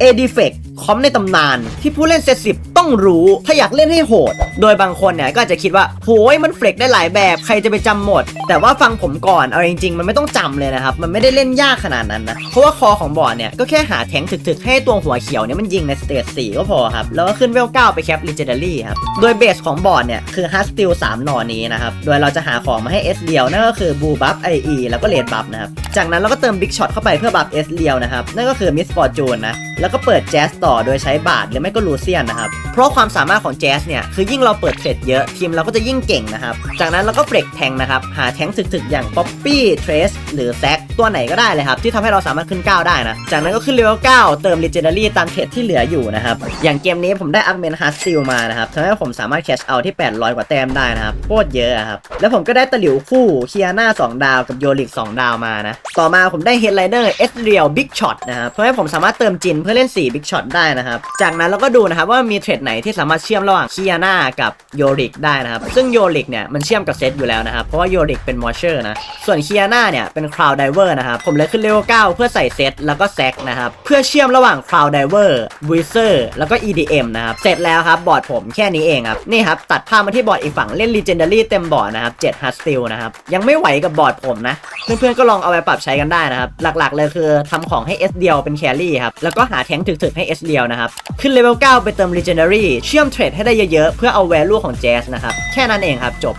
เอดิเฟกคอมในตำนาน ที่ผู้เล่นเซตสิบต้องรู้ ถ้าอยากเล่นให้โหด โดยบางคนเนี่ยก็อาจจะคิดว่าโหยมันเฟกได้หลายแบบใครจะไปจำหมด แต่ว่าฟังผมก่อน เอาจริงๆ มันไม่ต้องจำเลยนะครับ มันไม่ได้เล่นยากขนาดนั้นนะ เพราะว่าคอของบอร์ดเนี่ย ก็แค่หาแทงถึกๆ ให้ตัวหัวเขียวเนี่ยมันยิงในสเตจ4ก็พอครับ แล้วก็ขึ้นเวล9ไปแคป Legendary ครับ โดยเบสของบอร์ดเนี่ยคือ h a s t i l 3หน่อนี้นะครับ โดยเราจะหาของมาให้ S เดียวนั่นก็คือ Blue Buff IE แล้วก็ Red Buff นะครับ จากนั้นเราก็เติม Big Shot เข้าไปเพื่อบัฟ S เดียวนะครับนั่นก็คือ Miss Fortune นะแล้วก็เปิดแจ๊สต่อโดยใช้บาทหรือไม่ก็ลูเซียนนะครับ ราะความสามารถของ Jazz เนี่ยคือยิ่งเราเปิดเทรดเยอะทีมเราก็จะยิ่งเก่งนะครับ จากนั้นเราก็เบรกแทงนะครับหาแทงถึกๆอย่าง Poppy Trace หรือ Zack ตัวไหนก็ได้เลยครับที่ทำให้เราสามารถขึ้น 9 ได้นะ จากนั้นก็ขึ้นเลเวล9เติม Legendary ตามเทรดที่เหลืออยู่นะครับอย่างเกมนี้ผมได้อัพเมนฮาร์ดซิลมานะครับทำให้ผมสามารถแคชเอาที่ 800 กว่าแต้มได้นะครับโคตรเยอะครับแล้วผมก็ได้ตะหลิวคู่เคียนา2 ดาวกับโยลิก 2 ดาวมานะต่อมาผมได้ Headliner S Real Big Shot นะครับทำให้ผมสามารถเติมจินเพื่อเล่น4 Big Shot ได้นะครับจากนั้นเราก็ดูนะครับว่ามีเทรดไหนที่สามารถเชื่อมระหว่างเคียนากับโยลิกได้นะครับ ซึ่งโยลิกเนี่ยมันเชื่อมกับเซตอยู่แล้วนะครับ เพราะว่าโยลิกเป็นมอเชอร์นะ ส่วนเคียนาเนี่ยเป็นคราวไดเวอร์นะครับ ผมเลยขึ้นเลเวล9เพื่อใส่เซตแล้วก็แซกนะครับ เพื่อเชื่อมระหว่างคราวไดเวอร์วิเซอร์แล้วก็ EDM นะครับ เสร็จแล้วครับบอร์ดผมแค่นี้เองครับ นี่ครับตัดภาพมาที่บอร์ดอีกฝั่งเล่น Legendary เต็มบอร์ดนะครับ7 h a s t i l นะครับ ยังไม่ไหวกับบอร์ดผมนะ เพื่อนๆก็ลองเอาไปปรับใช้กันได้นะครับ หลักๆ เลยคือทำของให้ S เดียวเป็นแครี่ครับ แล้วก็หาแทงถึกๆให้ S เดียวนะครับ ขึ้นเลเวล9ไปเติม Legendary เชื่อมเทรดให้ได้เยอะๆ เพื่อเอาแวลูของแจสนะครับ แค่นั้นเองครับจบ